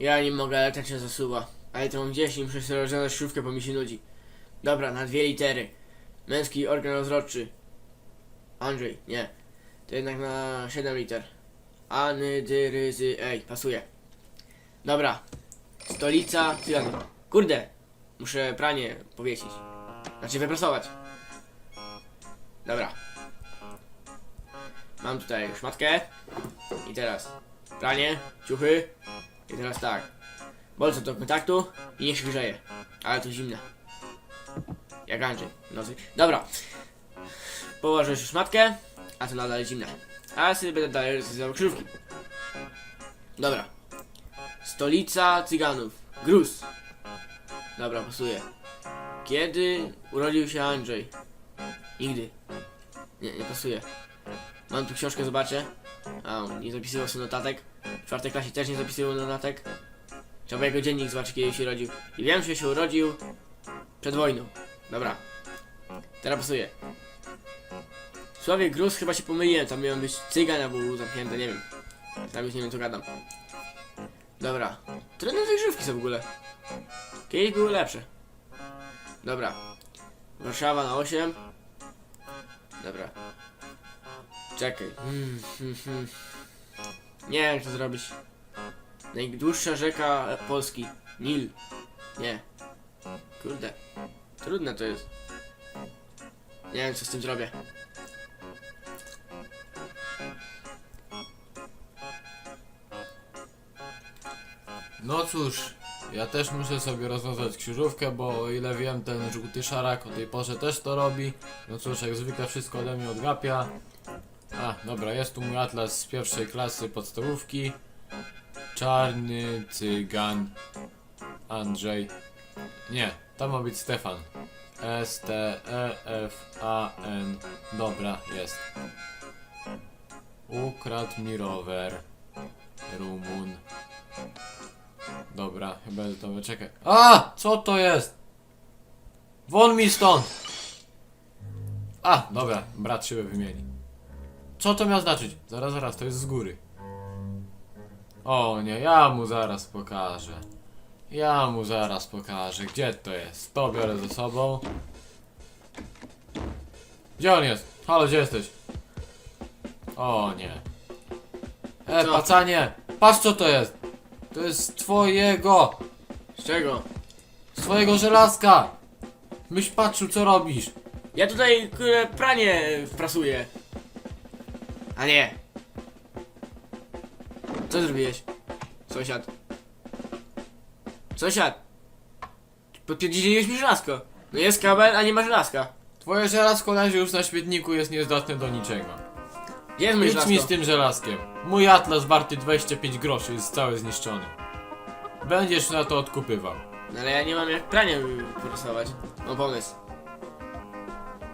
Ja nie mogę, ale tak się zasuwa. Ale to mam gdzieś i muszę sobie rozwiązać bo mi się nudzi. Dobra, na dwie litery. Męski organ rozrodczy. Andrzej, nie. To jednak na 7 liter. Any, dy, ryzy, ej, pasuje. Dobra. Stolica, Cyganów. Kurde, muszę pranie powiesić. Znaczy wyprasować. Dobra. Mam tutaj szmatkę. I teraz pranie, ciuchy. I teraz tak. Bolce do kontaktu i niech się grzeje. Ale to zimne. Jak Andrzej. nocy. Dobra. Położę już szmatkę, a to nadal zimne. A ja sobie będę dalej rysował krzyżówki. Dobra. Stolica Cyganów. Gruz. Dobra, pasuje. Kiedy urodził się Andrzej? Nigdy. Nie, nie pasuje. Mam tu książkę, zobaczę. A, nie zapisywał sobie notatek. W czwartej klasie też nie zapisywał notatek. Trzeba jego dziennik zobaczyć, kiedy się urodził. I wiem, że się urodził przed wojną. Dobra. Teraz pasuje. W słowie gruz chyba się pomyliłem. Tam miał być cygan, a był zamknięty, nie wiem. Tam już nie wiem, co gadam. Dobra. Trudne te grzywki są w ogóle. Kiedyś były lepsze. Dobra. Warszawa na 8. Dobra. Czekaj. Nie wiem, co zrobić. Najdłuższa rzeka Polski. Nil. Nie. Kurde. Trudne to jest. Nie wiem, co z tym zrobię. No cóż, ja też muszę sobie rozwiązać krzyżówkę, bo o ile wiem, ten żółty szarak o tej porze też to robi. No cóż, jak zwykle wszystko ode mnie odgapia. A, dobra, jest tu mój atlas z pierwszej klasy podstawówki. Czarny cygan Andrzej. Nie, to ma być Stefan. S T E F A N. Dobra, jest. Ukradł mi rower. Rumun. Dobra, chyba to wyczekaj. A! Co to jest? Won mi stąd! A, dobra, brat szybę wymieni. Co to miał znaczyć? Zaraz, zaraz, to jest z góry. O nie, ja mu zaraz pokażę. Ja mu zaraz pokażę, gdzie to jest. To biorę ze sobą. Gdzie on jest? Halo, gdzie jesteś? O nie. E, Co? pacanie! Patrz co to jest! To jest twojego! Z czego? Z twojego żelazka! Myś patrzył co robisz. Ja tutaj kurde, pranie prasuję. A nie. Co zrobiłeś? Sąsiad. Sąsiad. Podpierdzieliłeś mi żelazko. No jest kabel, a nie ma żelazka. Twoje żelazko leży już na śmietniku, jest niezdatne do niczego. Jest Idź mi z tym żelazkiem. Mój atlas warty 25 groszy jest cały zniszczony. Będziesz na to odkupywał. No ale ja nie mam jak pranie porysować. Mam pomysł.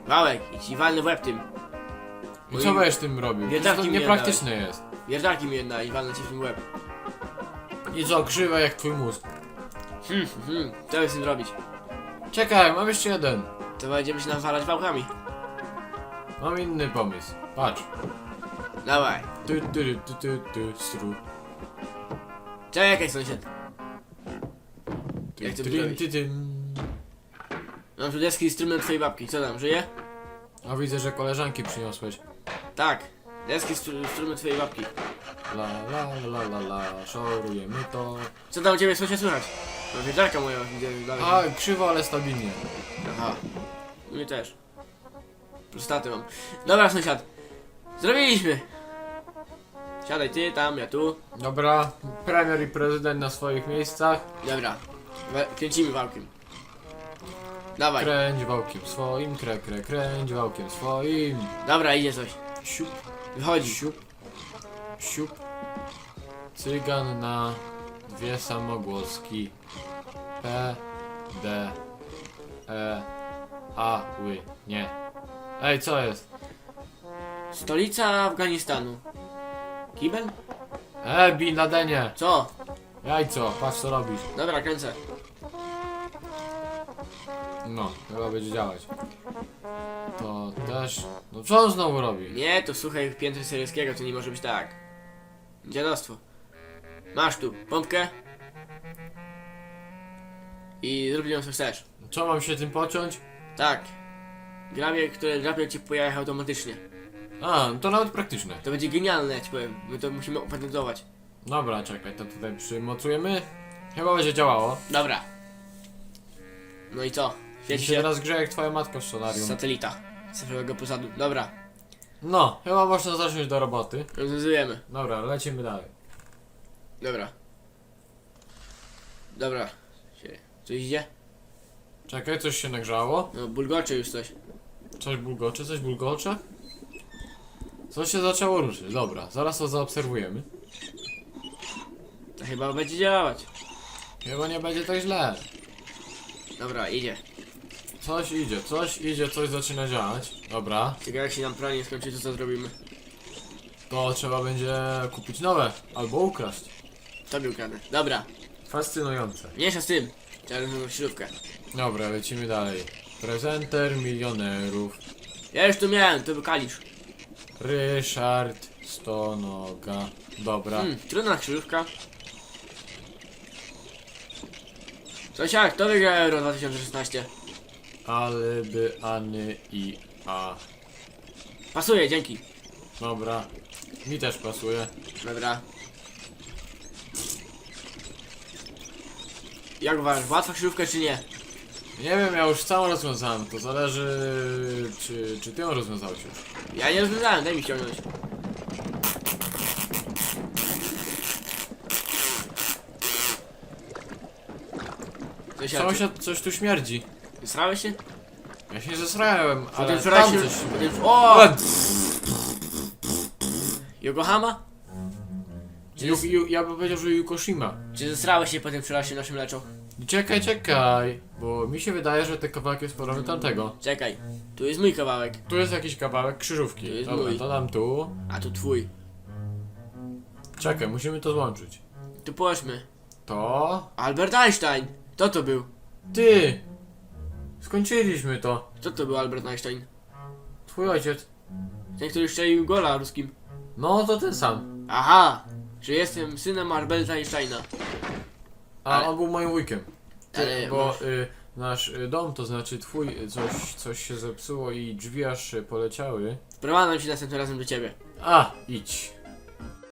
Wałek, i ci walny w łeb tym. I co będziesz tym robił? Przecież to mi niepraktyczne jest. Wiertarki mi jedna i walnę ci w tym łeb. I co, krzywe jak twój mózg. Hmm, hmm, co by z tym robić? Czekaj, mam jeszcze jeden. To będziemy się nawalać wałkami. Mam inny pomysł. Patrz. Dawaj. Ty, ty, ty, ty, ty, stru. Czekaj sąsiad. Jak to Ty, zrobić? ty, ty. Mam tu deski instrument twojej babki. Co tam, żyje? A widzę, że koleżanki przyniosłeś. Tak. Deski stru- instrument twojej babki. La la la la la, szorujemy to. Co tam u ciebie sąsiad słychać? No wiertarka moja widzę dalej. A, krzywo, ale stabilnie. Aha. Mnie też. Prostaty mam. Dobra sąsiad. Zrobiliśmy. Siadaj ty, tam, ja tu. Dobra, premier i prezydent na swoich miejscach. Dobra. We- Kręcimy wałkiem. Dawaj. Kręć wałkiem swoim, krę, krę, kręć wałkiem swoim. Dobra, idzie coś. Siup, Wychodzi. siup, siup. Cygan na dwie samogłoski. P, D, E, A, ły, nie. Ej, co jest? Stolica Afganistanu. Kibel? E, Bin Ladenie! Co? Jajco, patrz co robisz. Dobra, kręcę. No, chyba będzie działać. To też... No co on znowu robi? Nie, to słuchaj piętry syryjskiego, to nie może być tak. Dziadostwo. Masz tu pompkę, I zrób nią co chcesz. Co mam się tym pociąć? Tak. Grabie, które drapie ci po jajach automatycznie. A, no to nawet praktyczne. To będzie genialne, ja ci powiem. My to musimy opatentować. Dobra, czekaj, to tutaj przymocujemy. Chyba będzie działało. Dobra. No i co? Ja się teraz grze jak twoja matka w solarium. satelita. Cyfrowego posadu. Dobra. No, chyba można zacząć do roboty. Rozwiązujemy. Dobra, lecimy dalej. Dobra. Dobra. Się- Coś idzie? Czekaj, coś się nagrzało. No bulgocze już coś. Coś bulgocze, coś bulgocze? Coś się zaczęło ruszyć, dobra, zaraz to zaobserwujemy. To chyba będzie działać. Chyba nie będzie tak źle. Dobra, idzie. Coś idzie, coś idzie, coś zaczyna działać. Dobra, Ciekawe jak się nam pranie skończy, to co zrobimy. to trzeba będzie kupić nowe, albo ukraść. Tobie ukradnę. Dobra. Fascynujące. Mniejsza z tym. Trzeba rozwiązać śrubkę. Dobra, lecimy dalej. Prezenter milionerów. Ja już tu miałem, to wykalisz. Ryszard Stonoga. Dobra. Hmm, trudna krzyżówka. Sąsiad, kto wygra Euro 2016? Alby, Any i A. Pasuje, dzięki. Dobra. Mi też pasuje. Dobra. Jak uważasz, łatwa krzyżówka czy nie? Nie wiem, ja już całą rozwiązałem. To zależy, czy, czy ty ją rozwiązałeś już. Ja nie rozwiązałem, daj mi ściągnąć. Sąsiad, coś tu śmierdzi. Srałeś się? Ja się zesrałem, ale Potem wczoraj tam się... coś Potem... O! A, Yokohama? Ju, ju, ja bym powiedział, że Yukoshima. Czy zesrałeś się potem wczoraj się naszym leczą? Czekaj, czekaj, bo mi się wydaje, że te kawałki jest podobny tamtego. Czekaj, tu jest mój kawałek, Tu jest jakiś kawałek krzyżówki. To jest Dobra, mój. to dam tu. a tu twój. Czekaj, musimy to złączyć. Tu połóżmy. To... Albert Einstein! Kto to był? Ty! Skończyliśmy to. Kto to był Albert Einstein? Twój ojciec. Ten, który strzelił gola ruskim. No, to ten sam. Aha! Że jestem synem Alberta Einsteina. A Ale- on był moim wujkiem. Ty, Ale bo y, nasz y, dom, to znaczy twój, y, coś, coś się zepsuło i drzwi aż y, poleciały. Wprowadzam się następnym razem do ciebie. A, idź.